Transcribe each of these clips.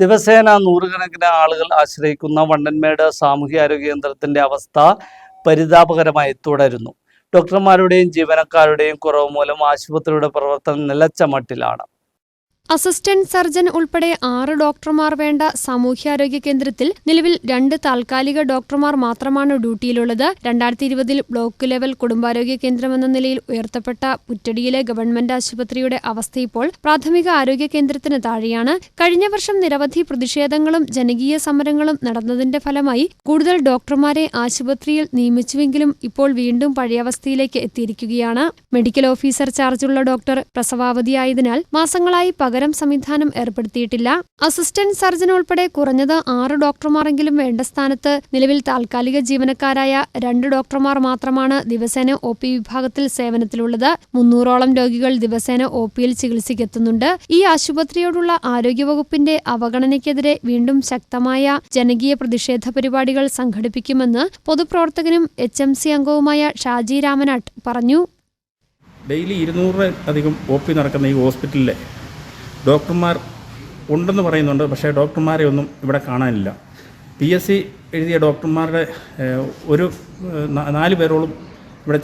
ദിവസേന നൂറുകണക്കിന് ആളുകൾ ആശ്രയിക്കുന്ന വണ്ടൻമേട് സാമൂഹ്യാരോഗ്യ കേന്ദ്രത്തിന്റെ അവസ്ഥ പരിതാപകരമായി തുടരുന്നു. ഡോക്ടർമാരുടെയും ജീവനക്കാരുടെയും കുറവ് മൂലം ആശുപത്രിയുടെ പ്രവർത്തനം നിലച്ച മട്ടിലാണ് അസിസ്റ്റന്റ് സർജൻ ഉൾപ്പെടെ ആറ് ഡോക്ടർമാർ വേണ്ട സാമൂഹ്യാരോഗ്യ കേന്ദ്രത്തിൽ നിലവിൽ രണ്ട് താൽക്കാലിക ഡോക്ടർമാർ മാത്രമാണ് ഡ്യൂട്ടിയിലുള്ളത്. രണ്ടായിരത്തി ഇരുപതിൽ ബ്ലോക്ക് ലെവൽ കുടുംബാരോഗ്യ കേന്ദ്രമെന്ന നിലയിൽ ഉയർത്തപ്പെട്ട പുറ്റടിയിലെ ഗവൺമെന്റ് ആശുപത്രിയുടെ അവസ്ഥ ഇപ്പോൾ പ്രാഥമിക ആരോഗ്യ കേന്ദ്രത്തിന് താഴെയാണ്. കഴിഞ്ഞ വർഷം നിരവധി പ്രതിഷേധങ്ങളും ജനകീയ സമരങ്ങളും നടന്നതിന്റെ ഫലമായി കൂടുതൽ ഡോക്ടർമാരെ ആശുപത്രിയിൽ നിയമിച്ചുവെങ്കിലും ഇപ്പോൾ വീണ്ടും പഴയവസ്ഥയിലേക്ക് എത്തിയിരിക്കുകയാണ്. മെഡിക്കൽ ഓഫീസർ ചാർജുള്ള ഡോക്ടർ പ്രസവാവധിയായതിനാൽ മാസങ്ങളായി പകരം സംവിധാനം ഏർപ്പെടുത്തിയിട്ടില്ല. അസിസ്റ്റന്റ് സർജൻ ഉൾപ്പെടെ കുറഞ്ഞത് ആറ് ഡോക്ടർമാരെങ്കിലും വേണ്ട സ്ഥാനത്ത് നിലവിൽ താൽക്കാലിക ജീവനക്കാരായ രണ്ട് ഡോക്ടർമാർ മാത്രമാണ് ദിവസേന ഒ പി വിഭാഗത്തിൽ സേവനത്തിലുള്ളത്. മുന്നൂറോളം രോഗികൾ ദിവസേന ഒ പിയിൽ ചികിത്സയ്ക്കെത്തുന്നുണ്ട്. ഈ ആശുപത്രിയോടുള്ള ആരോഗ്യവകുപ്പിന്റെ അവഗണനയ്ക്കെതിരെ വീണ്ടും ശക്തമായ ജനകീയ പ്രതിഷേധ പരിപാടികൾ സംഘടിപ്പിക്കുമെന്ന് പൊതുപ്രവർത്തകനും എച്ച് എം സി അംഗവുമായ ഷാജി രാമനാട്ട് പറഞ്ഞു. ഡെയിലി ഇരുന്നൂറ് അധികം ഒ പി നടക്കുന്ന ഈ ഹോസ്പിറ്റലിലെ ഡോക്ടർമാർ ഉണ്ടെന്ന് പറയുന്നുണ്ട് പക്ഷേ ഡോക്ടർമാരെ ഒന്നും ഇവിടെ കാണാനില്ല. പി എസ് സി എഴുതിയ ഡോക്ടർമാരുടെ ഒരു നാല് പേരോളം ഇവിടെ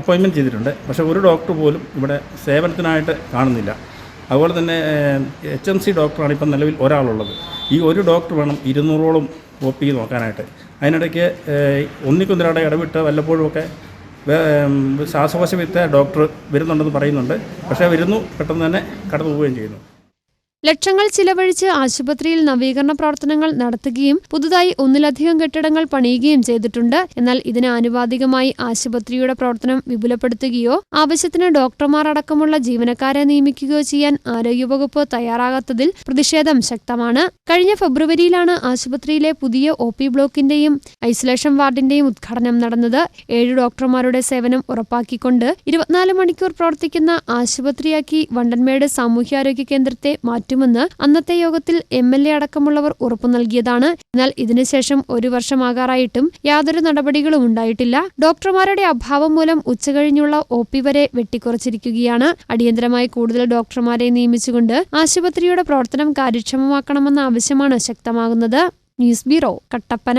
അപ്പോയിൻമെന്റ് ചെയ്തിട്ടുണ്ട്. പക്ഷേ ഒരു ഡോക്ടർ പോലും ഇവിടെ സേവനത്തിനായിട്ട് കാണുന്നില്ല. അതുപോലെ തന്നെ എച്ച് എം സി ഡോക്ടറാണ് ഇപ്പം നിലവിൽ ഒരാളുള്ളത്. ഈ ഒരു ഡോക്ടർ വേണം ഇരുന്നൂറോളം ഒ പി നോക്കാനായിട്ട്. അതിനിടയ്ക്ക് ഒന്നിക്കൊന്നിരാടെ ഇടവിട്ട് വല്ലപ്പോഴുമൊക്കെ ശ്വാസകോശ വിത്ത ഡോക്ടർ വരുന്നുണ്ടെന്ന് പറയുന്നുണ്ട്. പക്ഷേ വരുന്നു പെട്ടെന്ന് തന്നെ കടന്നു പോവുകയും ചെയ്യുന്നു. ലക്ഷങ്ങൾ ചിലവഴിച്ച് ആശുപത്രിയിൽ നവീകരണ പ്രവർത്തനങ്ങൾ നടത്തുകയും പുതുതായി ഒന്നിലധികം കെട്ടിടങ്ങൾ പണിയുകയും ചെയ്തിട്ടുണ്ട്. എന്നാൽ ഇതിന് ആനുപാതികമായി ആശുപത്രിയുടെ പ്രവർത്തനം വിപുലപ്പെടുത്തുകയോ ആവശ്യത്തിന് ഡോക്ടർമാർ അടക്കമുള്ള ജീവനക്കാരെ നിയമിക്കുകയോ ചെയ്യാൻ ആരോഗ്യവകുപ്പ് തയ്യാറാകാത്തതിൽ പ്രതിഷേധം ശക്തമാണ്. കഴിഞ്ഞ ഫെബ്രുവരിയിലാണ് ആശുപത്രിയിലെ പുതിയ ഒ പി ബ്ലോക്കിന്റെയും ഐസൊലേഷൻ വാർഡിന്റെയും ഉദ്ഘാടനം നടന്നത്. ഏഴ് ഡോക്ടർമാരുടെ സേവനം ഉറപ്പാക്കിക്കൊണ്ട് ഇരുപത്തിനാല് മണിക്കൂർ പ്രവർത്തിക്കുന്ന ആശുപത്രിയാക്കി വണ്ടൻമേട് സാമൂഹ്യാരോഗ്യ കേന്ദ്രത്തെ മാറ്റുമെന്ന് അന്നത്തെ യോഗത്തിൽ എം എൽ എ അടക്കമുള്ളവർ ഉറപ്പു നൽകിയതാണ്. എന്നാൽ ഇതിനുശേഷം ഒരു വർഷമാകാറായിട്ടും യാതൊരു നടപടികളും ഉണ്ടായിട്ടില്ല. ഡോക്ടർമാരുടെ അഭാവം മൂലം ഉച്ചകഴിഞ്ഞുള്ള ഒ പി വരെ വെട്ടിക്കുറച്ചിരിക്കുകയാണ്. അടിയന്തരമായി കൂടുതൽ ഡോക്ടർമാരെ നിയമിച്ചുകൊണ്ട് ആശുപത്രിയുടെ പ്രവർത്തനം കാര്യക്ഷമമാക്കണമെന്ന ആവശ്യമാണ് ശക്തമാകുന്നത്. News bureau Kattappana.